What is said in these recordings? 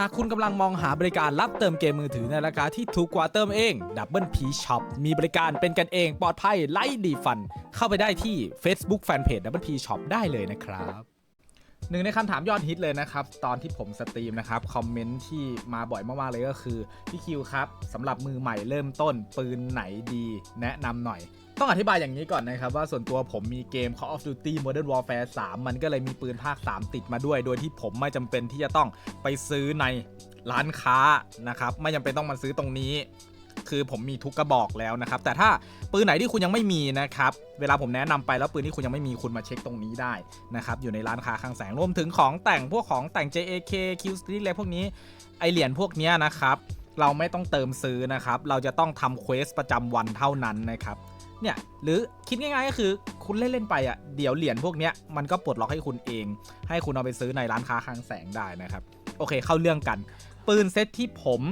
หากคุณกำลังมองหาบริการรับเติมเกมมือถือในราคาที่ถูกกว่าเติมเอง Double P Shop มีบริการเป็นกันเองปลอดภัยไร้ดีฟัน เข้าไปได้ที่ Facebook Fanpage Double P Shop ได้เลยนะครับหนึ่งในคำถามยอดฮิตเลยนะครับ ตอนที่ผมสตรีมนะครับ คอมเมนต์ที่มาบ่อยมากๆเลยก็คือ พี่คิวครับสำหรับมือใหม่เริ่มต้นปืนไหนดี แนะนำหน่อย ต้องอธิบายอย่างนี้ก่อนนะครับ ว่าส่วนตัวผมมีเกม Call of Duty Modern Warfare 3 มันก็เลยมีปืนภาค 3 ติดมาด้วย โดยที่ผมไม่จำเป็นที่จะต้องไปซื้อในร้านค้านะครับ ไม่จำเป็นต้องมาซื้อตรงนี้ คือผมมีทุกกระบอกแล้วนะครับ แต่ถ้าปืนไหนที่คุณยังไม่มีนะครับ เวลาผมแนะนำไปแล้วปืนที่คุณยังไม่มีคุณมาเช็คตรงนี้ได้นะครับ อยู่ในร้านค้าข้างแสงรวมถึงของแต่งพวกของแต่ง JAK Q Street อะไรพวกนี้ ไอเหรียญพวกนี้นะครับ เราไม่ต้องเติมซื้อนะครับ เราจะต้องทำเควสประจำวันเท่านั้นนะครับ เนี่ยหรือคิดง่ายๆก็คือคุณเล่นๆไปอะเดี๋ยวเหรียญพวกเนี้ยมันก็ปลดล็อกให้คุณเอง ให้คุณเอาไปซื้อในร้านค้าข้างแสงได้นะครับ โอเคเข้าเรื่องกัน ปืนเซตที่ผม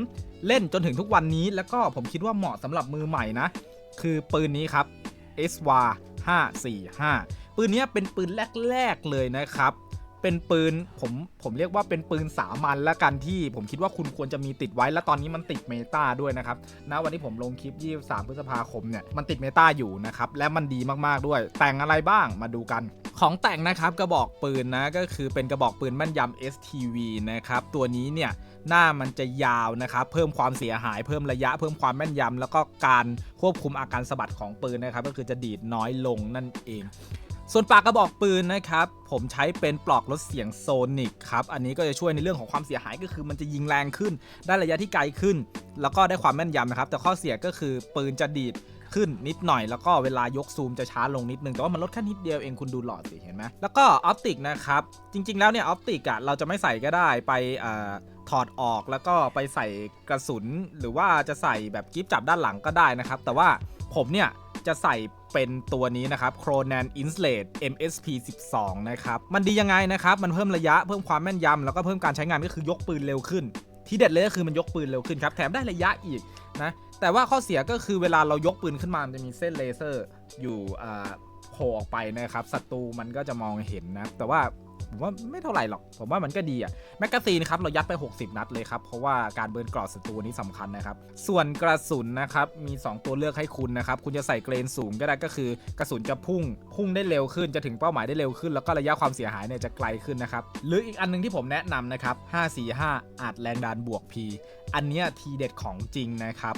เล่นจนถึงทุกวันนี้ แล้วก็ผมคิดว่าเหมาะสำหรับมือใหม่นะ คือปืนนี้ครับ SWA 545 ปืนนี้เป็นปืนแรก ๆ เลยนะครับ เป็นปืนผมผมเรียกว่าเป็นปืนสามัญละกันที่ผมคิดว่าคุณควรจะมีติดไว้ และตอนนี้มันติดเมตาด้วยนะครับณวันที่ผมลงคลิป 23 พฤษภาคมเนี่ยมันติดเมตาอยู่นะครับและมันดีมากๆด้วย แต่งอะไรบ้างมาดูกันของแต่งนะครับกระบอกปืนนะก็คือเป็นกระบอกปืนแม่นยำ STV นะครับตัวนี้เนี่ยหน้ามันจะยาวนะครับเพิ่มความเสียหายเพิ่มระยะเพิ่มความแม่นยำแล้วก็การควบคุมอาการสะบัดของปืนนะครับก็คือจะดีดน้อยลงนั่นเอง ส่วนปากกระบอกปืนนะครับ ผมใช้เป็นปลอกลดเสียงโซนิกครับ อันนี้ก็จะช่วยในเรื่องของความเสียหายก็คือมันจะยิงแรงขึ้น ได้ระยะที่ไกลขึ้น แล้วก็ได้ความแม่นยำนะครับ แต่ข้อเสียก็คือปืนจะดีดขึ้นนิดหน่อยแล้วก็เวลายกซูมจะช้าลงนิดนึงแต่ว่ามันลดแค่นิดเดียวเองคุณดูหลอดสิเห็นไหมแล้วก็ออปติกนะครับ จริง ๆ แล้วเนี่ยออปติกอะเราจะไม่ใส่ก็ได้ไปอถอดออกแล้วก็ไปใส่กระสุน หรือว่าจะใส่แบบกิฟจับด้านหลังก็ได้นะครับ แต่ว่า ผมเนี่ยจะใส่เป็นตัวนี้นะครับ Cronan Insulate MSP 12 นะครับ มันดียังไงนะครับ มันเพิ่มระยะเพิ่มความแม่นยำแล้วก็เพิ่มการใช้งานก็คือยกปืนเร็วขึ้น ที่เด็ดเลยก็คือมันยกปืนเร็วขึ้นครับ แถมได้ระยะอีกนะ แต่ว่าข้อเสียก็คือเวลาเรายกปืนขึ้นมา มันจะมีเส้นเลเซอร์อยู่โผล่ออกไปนะครับศัตรูมันก็จะมองเห็นนะ แต่ว่า ผมว่าไม่เท่าไหร่หรอก ผมว่ามันก็ดีอะแมกกาซีนครับเรายัดไป 60 นัดเลยครับ เพราะว่าการเบิร์นกรอดศัตรูนี้สำคัญนะครับ ส่วนกระสุนนะครับ มี 2 ตัวเลือกให้คุณนะครับ คุณจะใส่เกรนสูงก็ได้ก็คือกระสุนจะพุ่ง พุ่งได้เร็วขึ้นจะถึงเป้าหมายได้เร็วขึ้น แล้วก็ระยะความเสียหายเนี่ยจะไกลขึ้นนะครับ หรืออีกอันหนึงที่ผมแนะนำนะครับ 545 อาจแรงดันบวก P อันเนี้ยทีเด็ดของจริงนะครับ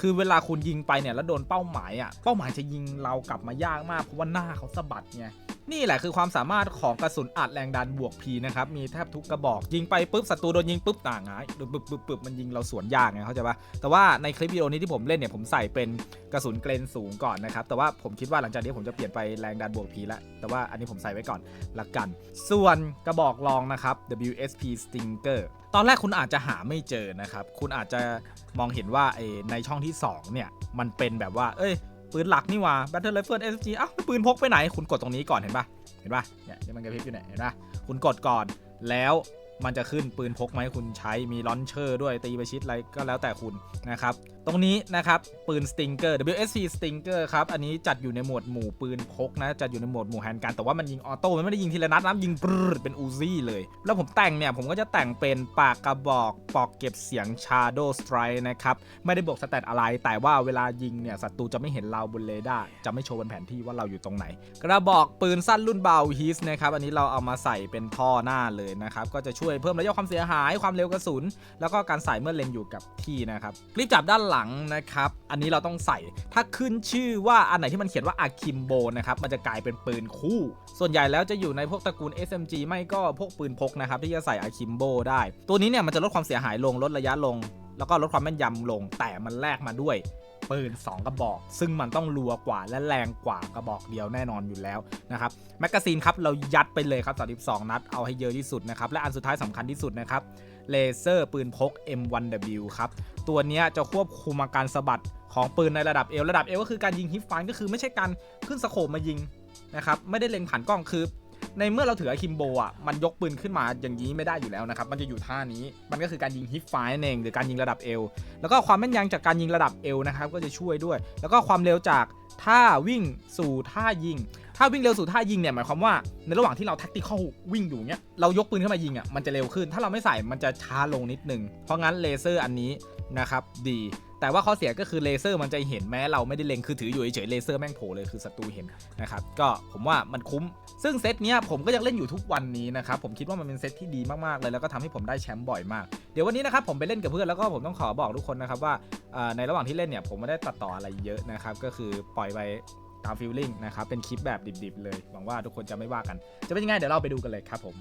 คือเวลาคุณยิงไปเนี่ยแล้วโดนเป้าหมายอะเป้าหมายจะยิงเรากลับมายากมากเพราะว่าหน้าเขาสะบัดไง นี่แหละคือความสามารถของกระสุนอัดแรงดันบวกพีนะครับ มีแทบทุกกระบอก ยิงไปปุ๊บศัตรูโดนยิงปุ๊บต่างหายปึ๊บปึ๊บปึ๊บปึ๊บมันยิงเราสวนยากไงเข้าใจปะแต่ว่าในคลิปวิดีโอนี้ที่ผมเล่นเนี่ยผมใส่เป็นกระสุนเกรนสูงก่อนนะครับ แต่ว่าผมคิดว่าหลังจากนี้ผมจะเปลี่ยนไปแรงดันบวกพีแล้วแต่ว่าอันนี้ผมใส่ไว้ก่อนละกัน ส่วนกระบอกรองนะครับ WSP Stinger ตอนแรกคุณอาจจะหาไม่เจอนะครับ คุณอาจจะมองเห็นว่าเอในช่องที่2เนี่ยมันเป็นแบบว่า เอ้ย ปืนหลักนี่ว่า Battle Rifle SG อ้าวแล้วปืนพกไปไหน คุณกดตรงนี้ก่อนเห็นปะเห็นปะเนี่ยมันกระพริบอยู่เนี่ยเห็นปะคุณกดก่อนแล้ว มันจะขึ้นปืนพกไหมาให้คุณใช้มีลอนเชอร์ด้วยตีไปชิดอะไรก็แล้วแต่คุณนะครับ ตรงนี้นะครับปืน Stinger WSC Stinger ครับ อันนี้จัดอยู่ในหมวดหมู่ปืนพกนะ จัดอยู่ในหมวดหมู่แฮนด์กันแต่ว่ามันยิงออโต้มันไม่ได้ยิงทีละนัดนะยิงปรึดเป็นอูซี่เลย แล้วผมแต่งเนี่ย ผมก็จะแต่งเป็นปากกระบอกปอกเก็บเสียง Shadow Strike นะครับ ไม่ได้บวกสเตตอะไร แต่ว่าเวลายิงเนี่ยศัตรูจะไม่เห็นเราบนเรดาร์จะไม่โชว์บนแผนที่ว่าเราอยู่ตรงไหน กระบอกปืนสั้นรุ่นเบาฮิสนะครับอันนี้เราเอามาใส่เป็นท่อหน้าเลยนะครับก็จะช่วยเพิ่มระยะความเสียหายความเร็วกระสุน แล้วก็การใส่เมื่อเล็งอยู่กับที่นะครับกริปจับด้านหลังนะครับอันนี้เราต้องใส่ถ้าขึ้นชื่อว่าอันไหนที่มันเขียนว่าอาคิมโบนะครับมันจะกลายเป็นปืนคู่ ส่วนใหญ่แล้วจะอยู่ในพวกตระกูล SMG ไม่ก็พวกปืนพกนะครับที่จะใส่อาคิมโบได้ ตัวนี้เนี่ยมันจะลดความเสียหายลงลดระยะลงแล้วก็ลดความแม่นยำลงแต่มันแลกมาด้วย ปืน 2 กระบอก ซึ่งมันต้องรัวกว่าและแรงกว่ากระบอกเดียวแน่นอนอยู่แล้วนะครับแมกกาซีนครับเรายัดไปเลยครับ32นัดเอาให้เยอะที่สุดนะครับและอันสุดท้ายสำคัญที่สุดนะครับเลเซอร์ปืนพก M1W ครับ ตัวนี้จะควบคุมอาการสะบัดของปืนในระดับเอวระดับเอวก็คือการยิงฮิปฟันก็คือไม่ใช่การขึ้นสโคปมายิงนะครับไม่ได้เล็งผ่านกล้องคือ ในเมื่อเราถืออาคิมโบอะมันยกปืนขึ้นมาอย่างนี้ไม่ได้อยู่แล้วนะครับ มันจะอยู่ท่านี้ มันก็คือการยิงฮิปไฟนั่นเองหรือการยิงระดับเอวแล้วก็ความแม่นยำจากการยิงระดับเอวนะครับก็จะช่วยด้วย แล้วก็ความเร็วจากท่าวิ่งสู่ท่ายิงถ้าวิ่งเร็วสู่ท่ายิงเนี่ยหมายความว่าในระหว่างที่เราแท็กติคอลวิ่งอยู่เนี้ยเรายกปืนขึ้นมายิงอะมันจะเร็วขึ้น ถ้าเราไม่ใส่มันจะช้าลงนิดนึงเพราะงั้นเลเซอร์อันนี้นะครับดี แต่ว่าข้อเสียก็คือเลเซอร์มันจะเห็นแม้เราไม่ได้เล็งคือถืออยู่เฉยๆเลเซอร์แม่งโผล่เลยคือศัตรูเห็นนะครับก็ผมว่ามันคุ้ม ซึ่งเซตเนี้ยผมก็ยังเล่นอยู่ทุกวันนี้นะครับผมคิดว่ามันเป็นเซตที่ดีมากๆเลยแล้วก็ทำให้ผมได้แชมป์บ่อยมาก เดี๋ยววันนี้นะครับผมไปเล่นกับเพื่อนแล้วก็ผมต้องขอบอกทุกคนนะครับว่าในระหว่างที่เล่นเนี่ยผมไม่ได้ตัดต่ออะไรเยอะนะครับก็คือปล่อยไปตามฟีลลิ่งนะครับเป็นคลิปแบบดิบๆเลยหวังว่าทุกคนจะไม่ว่ากัน จะเป็นยังไงเดี๋ยวเราไปดูกันเลยครับผม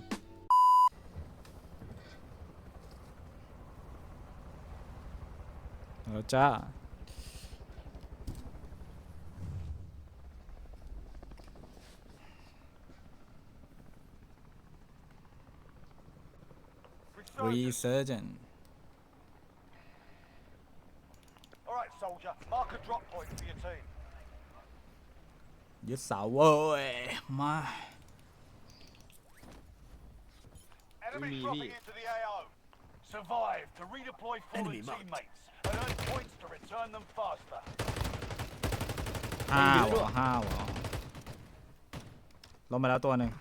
เอาจ้า Resurgent All right, soldier. Mark a drop point for your team. ยึดเสาเว้ยมา Enemy Umi, dropping Umi. into the AO. Survive to redeploy fallen Enemy marked. teammates and earn Points to return them faster. ห้าวเหรอห้าวเหรอลงมาแล้วตัวหนึ่ง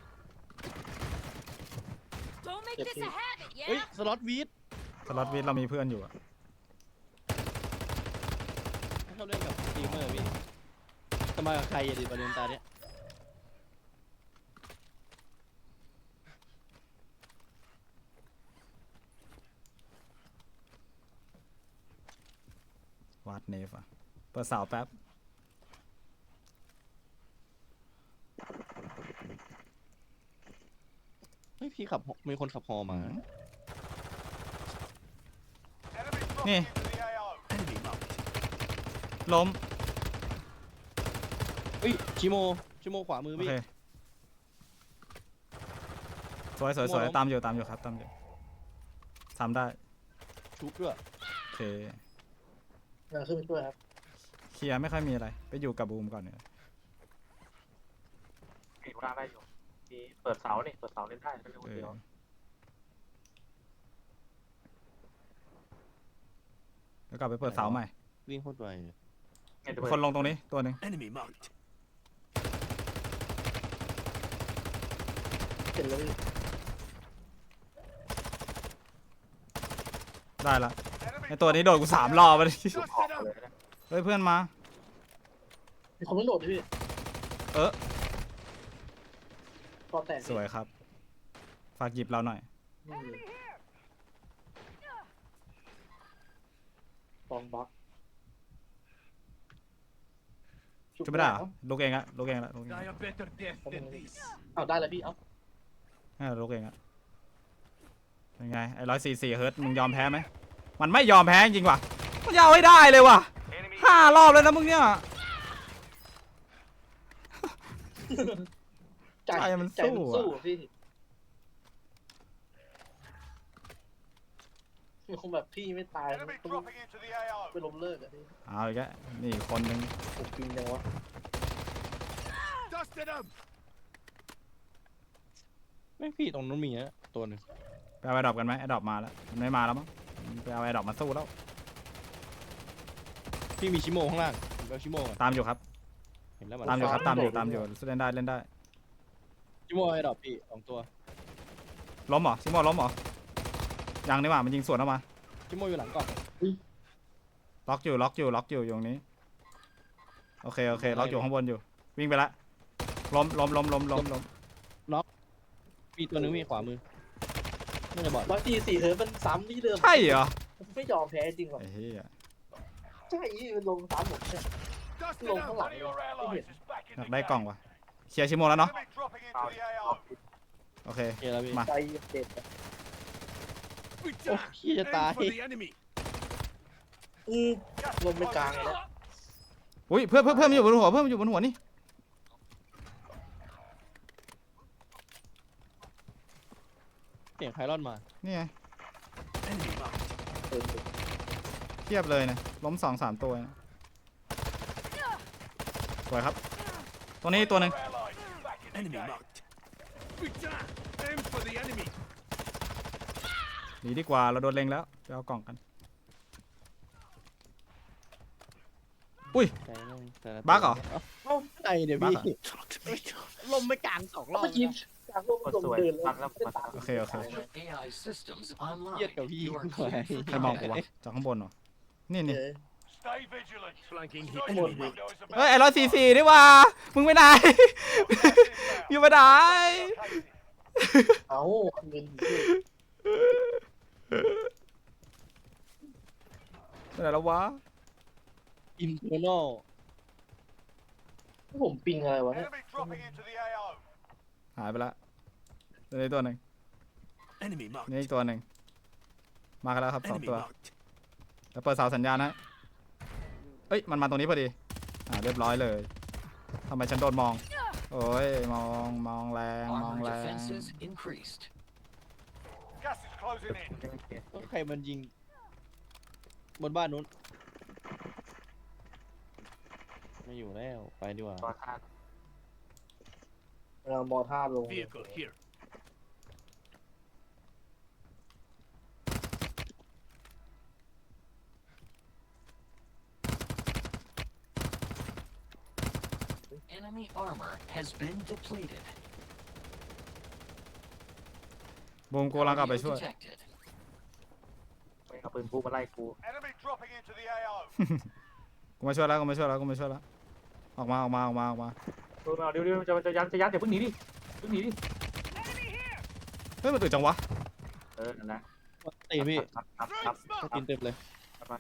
Don't make this a habit, เฮ้ย yeah? สล็อตวีดสล็อตวิทเรามีเพื่อนอยู่อะชอบเล่นกับสตรีมเมอร์พี่จะมากับใครอะดิประเด็นตาเนี้ย วาดเนฟอะเปิดเสาแป๊บ เฮ้ยพี่ขับมีคนขับฮอมา Enemy dropping Yeah. into the AO. ล้ม เฮ้ยชิโมชิโมขวามือโอพี่ เค สวยสวยสวยโมล้มตามอยู่ตามอยู่ครับตามอยู่ทำได้ชุบด้วยโอเค เออขึ้นไปช่วยครับเคลียร์ไม่ค่อยมีอะไร ไปอยู่กับบูมก่อนเนี่ยเห็นว่าได้อยู่มีเปิดเสานี่เปิดเสาเล่นได้ก็เล่นคนเอเดีอยวแล้วกลับไปเปิดเสาใหม่ วิ่งโคตรไวเลยเนี่ยดูคนลงตรงนี้ตัวหนึ่ง enemy marked เห็นแล้วพี่ได้ละ Enemy ไอตัวนี้โดนกูสามรอบไปเลย Dusted ออก up. เลยนะเฮ้ยเพื่อนมา มีคนไม่โหลดด้วยพี่เออกอแตกสวยครับ ฝากหยิบเราหน่อย อืมฟองบล็อกช่วยไม่ได้เหรอลูกเองอะลูกเองละลูกเอง Die ละ a better death than this. เอาได้แล้วพี่ เอาให้ลูกเองอะเป็นไงไอ้ร้อยสี่สี่เฮิร์ตมึงยอมแพ้ไหม มันไม่ยอมแพ้จริงว่ะมันจะเอาให้ได้เลยว่ะ Enemy ห้ารอบแล้วนะมึงเนี่ยใจใจมันใจมันสู้สู้อะอะพี่มีคงแบบพี่ไม่ตาย enemy ต้อง dropping into the AO. ไปล้มเลิกอะพี่เอาอีกแล้วนี่อีกคนนึงถูกจริงจังวะ Dusted them. ไม่งพี่ตรงนู้นมีนะตัวหนึ่งไปเอาไอ้ดรอปกันไหมไอ้ดรอปมาแล้วมันไม่มาแล้วมั้ง ไปเอาไอ้ดรอปมาสู้แล้ว พี่มีชิโมข้างล่างผมไปเอาชิโมก่อนตามอยู่ครับ เห็นแล้วมันตามอยู่ครับ ตามอยู่ ตามอยู่ เล่นได้ เล่นได้ ชิโมไอ้ดอกพี่สองตัวล้มเหรอซิโมล้มเหรอ ยังนี่หว่า มันยิงสวนออกมา ชิโมอยู่หลังกล่องล็อกอยู่ ล็อกอยู่ ล็อกอยู่ อยู่ตรงนี้ โอเค โอเค ล็อกอยู่ข้างบนอยู่ วิ่งไปละ ล้มล้มล้มล้มล้มล้มมีตัวหนึงมีขวามือ น่าจะบอดร้อยสี่สี่เฮิร์ตมันซ้ำที่เดิมใช่เหรอไม่ยอมแพ้จริงหรอกไอ้เหี้ยใช่มันลงซ้ำหมดเนี่ย Dusted Lord, up. come on. One of your allies is back in อยาก the ได้กล่อง game. ว่ะเคลียร์ชิโมแล้วเนาะ Enemy dropping into เอา the เอา AO. โอเคโอเคแล้วพี่มาใจเด็ดอะโอ้พี่จะตายอือ Just ลงไปกลาง closing แล้ว in. อุ้ยเพื่อนเพื่อนเพื่อนมันอยู่บนหัวเพื่อนมันอยู่บนหัวนี่ เสียงไพลอนมา นี่ไงเออเทียบเลยนะล้มสองสามตัวนะสวยครับตัวนี้ตัวหนึ่ง Your allies is back in the game. หนีดีกว่าเราโดนเล็งแล้วไปเอากล่องกัน อุ้ยใจแม่งแต่ละบั๊กเหรอ เอ้าไอเดี๋ยวบั๊พี่กเหรอลมไม่กลางสองรอบเมื่อกี้ จากพวกกดลงสวยเดินฟังแล้วเส้นมาตาโอเคโอเค AI systems online. เครียดกับพี่ You are หน่อย cleared for ใครมองกูวะจากข้างบนเหรอ นี่นี่เออ Stay vigilant. Flanking hit. window is เฮ้ย about ไอ้ร้อยสี่สี่นี่หว่า มึงไปไหน อยู่ไปไหน located. เอาเงินที่ไปไหนแล้ววะ อินเทอร์นอลผมปิงอะไรวะเนี่ย Enemy dropping into the AO. หายไปละเหลืออีกตัวหนึ่ง Enemy marked. นี่อีกตัวหนึ่ง มากันแล้วครับสอง Enemy ตัว marked. แล้วเปิดเสาสัญญาณนะเอ้ย มันมาตรงนี้พอดี อ่า เรียบร้อยเลย ทำไมฉันโดนมอง โอ้ย มอง มองแรง มอง Armor แรง defenses increased. Gas is closing in. ก็ใครมันยิง บนบ้านนู้น ไม่อยู่แล้ว ไปดีกว่า ตอนท่า เรามอท่าลง Vehicle here. Enemy armor has been depleted. บูมกูกำลังกลับไป Audio ช่วย detected. ไม่เอาปืนพูมาไล่กู Enemy dropping into the AO. กูมาช่วยแล้วกูมาช่วยแล้วกูมาช่วยแล้วออกมาออกมาออกมาออกมาเออเอาเดี๋ยวเดี๋ยวจะจะยันจะยันเดี๋ยวเพิ่งหนีดิเพิ่งหนีดิเฮ้ยมันตื่นจังวะเออนั่นแหละตีพี่ครับครับครับครับกินเต็มเลยครับมา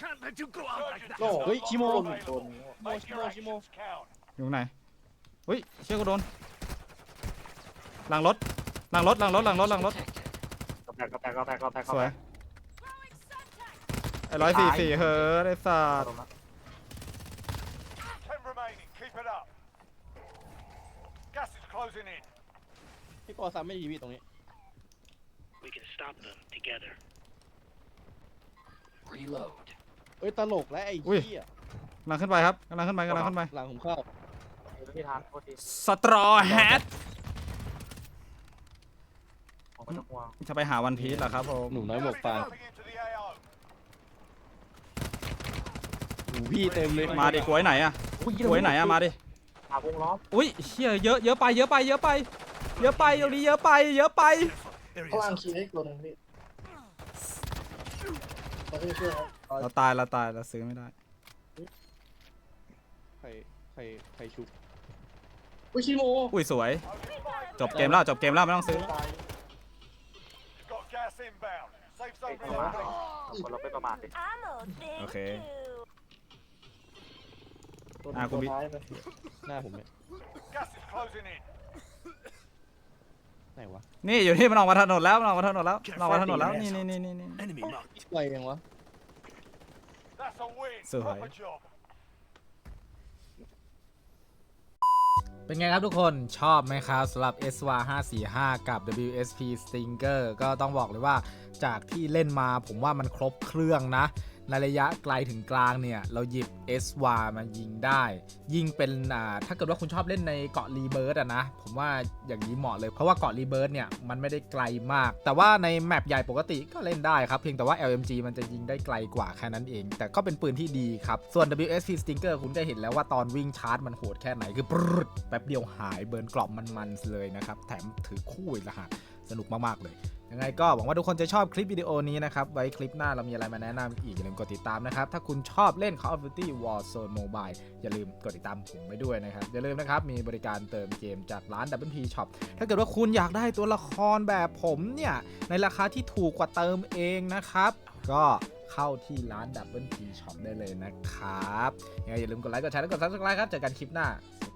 Can't let you go out like that. โน่เฮ้ยชิโมโดนโดน Make your Shimo, Shimo. actions count. อยู่ไหนเฮ้ยเชี่ยกูโดนหลังรถหลังรถหลังรถหลังรถหลังรถ Detected. กระแตกกระแตกกระแตกกระแตกสวยไอ้ร้อยสี่สี่เฮ้ยไอ้สัตว์ Ten remaining. Keep it up. Gas is closing in. พี่ปอซ้ำไม่ดีพี่ตรงนี้ We can stop them together. Reload. เอ้ยตลกแล้วไอ้อุ้ย เหี้ยกำลังขึ้นไปครับกำลังขึ้นไปกำลังขึ้นไปหลังผมเข้าไม่ทันโทษทีสตรอแฮทผมไม่ต้องห่วงจะไปหาวันพีชเหรอครับผมหนูน้อยหมวก Enemy ฟาง dropping into the AO. หนูพี่เต็มเลยมาดิกล้วยไหนอะกล้วยไหนอะมาดิหาวงล้อมอุ้ยเชี่ยเยอะเยอะไปเยอะไปเยอะไป เยอะไปตรงนี้เยอะไป เยอะไป Area ข้างล่าง is คีย์ให้ตัวหนึงพี่มาช่วยช่วยครับเราตายเราตายเราซื้อไม่ได้ ใครใครใครชุบอุ้ยชิโมอุ้ยสวย Only five จบเกมแล้วจบเกมแล้วไม่ต้องซื้อ ตาย Got gas inbound. Safe zone ประมาท reloading. คนเราไม่ประมาทดิ Ammo, thank Okay. you. ตัวอะกูตัวมี ท้ายไปหน้าผมเนี่ย Gas is closing in. ไหนวะนี่อยู่ที่มันออกมาถนนแล้วมันออกมาถนนแล้วมันออกมาถนนแล้วนี่นี่นี่นี่นี่ enemy marked. ไวยังวะ That's a win. So Proper high. job. เป็นไงครับทุกคนชอบไหมครับสำหรับ s w 545 กับ WSP Stinger ก็ต้องบอกเลยว่าจากที่เล่นมาผมว่ามันครบเครื่องนะ ในระยะไกลถึงกลางเนี่ย เราหยิบ s w มายิงได้ ยิงเป็นอ่าถ้าเกิดว่าคุณชอบเล่นในเกาะรีเบิร์ดอะนะ ผมว่าอย่างนี้เหมาะเลย เพราะว่าเกาะรีเบิร์ดเนี่ย มันไม่ได้ไกลมาก แต่ว่าในแมปใหญ่ปกติก็เล่นได้ครับ เพียงแต่ว่า LMG มันจะยิงได้ไกลกว่าแค่นั้นเอง แต่ก็เป็นปืนที่ดีครับ ส่วน WSP Stinger คุณก็เห็นแล้วว่าตอนวิ่งชาร์จมันโหดแค่ไหนคือปรึดแป๊บเดียวหายเบิร์นกรอบมันๆเลยนะครับแถมถือคู่อีกละฮะสนุกมากๆเลย ยังไงก็หวังว่าทุกคนจะชอบคลิปวิดีโอนี้นะครับ ไว้คลิปหน้าเรามีอะไรมาแนะนำอีกอย่าลืมกดติดตามนะครับ ถ้าคุณชอบเล่น Call of Duty Warzone Mobile อย่าลืมกดติดตามผมไว้ด้วยนะครับ อย่าลืมนะครับ มีบริการเติมเกมจากร้าน Double P Shop ถ้าเกิดว่าคุณอยากได้ตัวละครแบบผมเนี่ย ในราคาที่ถูกกว่าเติมเองนะครับ ก็เข้าที่ร้าน Double P Shop ได้เลยนะครับยังไงอย่าลืมกดไลค์กดแชร์และกด Subscribe ครับเจอกันคลิปหน้าส